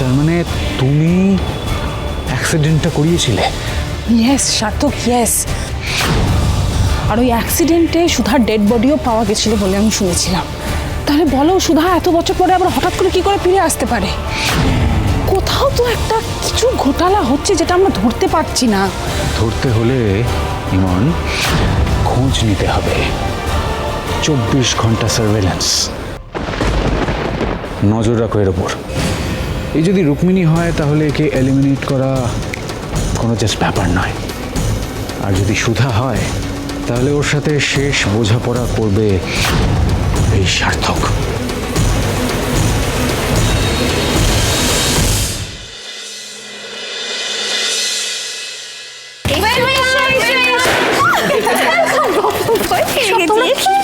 তার মানে তুমি অ্যাক্সিডেন্টটা করিয়েছিলে? ইয়েস সার্থক ইয়েস আর ওই অ্যাক্সিডেন্টে সুধার ডেড বডিও পাওয়া গেছিল বলে আমি শুনেছিলাম। তাহলে বলো সুধা এত বছর পরে আবার হঠাৎ করে কি করে ফিরে আসতে পারে? কোথাও তো একটা কিছু ঘোটালা হচ্ছে যেটা আমরা ধরতে পারছি না। ধরতে হলে ইমন খোঁজ নিতে হবে। চব্বিশ ঘণ্টা সার্ভেলেন্স নজর রাখো এর ওপর এই যদি রুক্মিণী হয় তাহলে একে এলিমিনেট করা কোনো জাস্ট ব্যাপার নয়। আর যদি সুধা হয় তাহলে ওর সাথে শেষ বোঝাপড়া করবে এই সার্থক।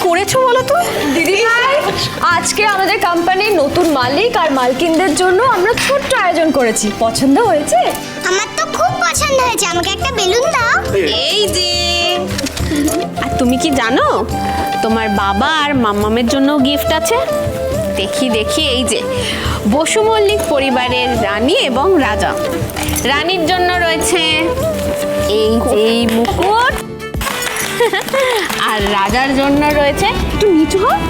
করেছ বলো তো? দিদি আজকে আমাদের কোম্পানির নতুন মালিক আর মালকিনদের জন্য আমরা ছোট্ট আয়োজন করেছি। পছন্দ হয়েছে? আমার তো খুব পছন্দ হয়েছে। আমাকে একটা বেলুন দাও। এই যে। আর তুমি কি জানো তোমার বাবা আর মাম্মামের জন্য গিফট আছে? দেখি দেখি এই যে। বসু মল্লিক পরিবারের রানী এবং রাজা। রানীর জন্য রয়েছে এই যে এই মুকুট। আর রাজার জন্য রয়েছে একটু নিচু হোক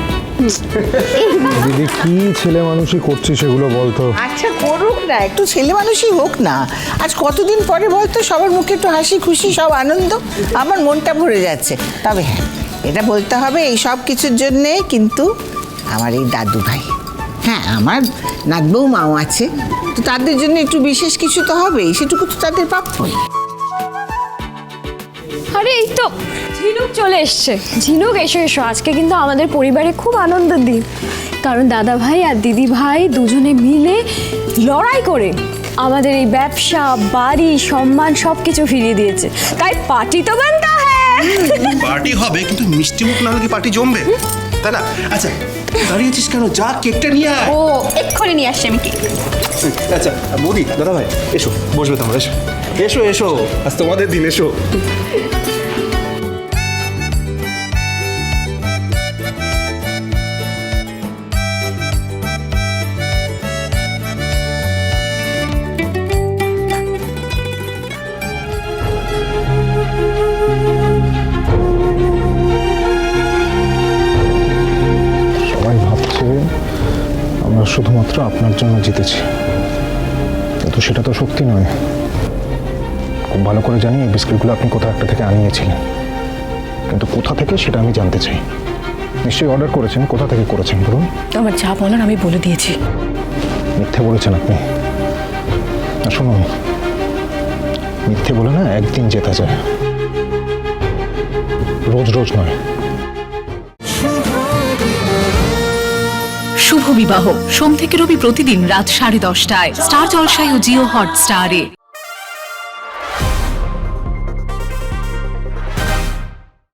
দিদি, কি ছেলে মানুষই করছি সেগুলো বলতো? আচ্ছা করুক না, একটু ছেলে মানুষই হোক না। আজ কতদিন পরে বলতো, সবার মুখে একটু হাসি খুশি, সব আনন্দ, আমার মনটা ভরে যাচ্ছে। তবে হ্যাঁ এটা বলতে হবে এই সব কিছুর জন্যে কিন্তু আমার এই দাদু ভাই। হ্যাঁ আমার নাতবউ মাও আছে, তো তাদের জন্য একটু বিশেষ কিছু তো হবেই, সেটুকু তো তাদের প্রাপ্যই। আরে এই তো ঝিনুক চলে এসছে। ঝিনুক এসো এসো। আজকে কিন্তু আমাদের পরিবারে খুব আনন্দের দিন। কারণ দাদা ভাই আর দিদি ভাই দুজনে মিলে লড়াই করে আমাদের এই ব্যবসা বাড়ি সম্মান সব কিছু ফিরিয়ে দিয়েছে। তাই পার্টি তো বানতা হ্যাঁ পার্টি হবে কিন্তু মিষ্টি মুখ না হলে কি পার্টি জমবে? তাই না? আচ্ছা দাঁড়িয়েছিস কেন? যা কেকটা নিয়ে আয়। ও এক্ষুনি নিয়ে আসছে আমি কি আচ্ছা বৌদি দাদা ভাই এসো বসবে তোমরা এসো। এসো এসো। আজ তোমাদের দিন এসো। সবাই ভাবছে আমরা শুধুমাত্র আপনার জন্য জিতেছি। কিন্তু সেটা তো সত্যি নয়। খুব ভালো করে জানি এই বিস্কুটগুলো আপনি কোথাও একটা থেকে আনিয়েছিলেন। কিন্তু কোথা থেকে সেটা আমি জানতে চাই। নিশ্চয়ই অর্ডার করেছেন। কোথা থেকে করেছেন বলুন? আমার যা বলার আমি বলে দিয়েছি। মিথ্যে বলেছেন আপনি। শুনুন মিথ্যে বলে না একদিন জেতা যায়। রোজ রোজ নয়। শুভ বিবাহ। সোম থেকে রবি প্রতিদিন রাত সাড়ে দশটায়। স্টার জলসায় ও জিও হটস্টারে।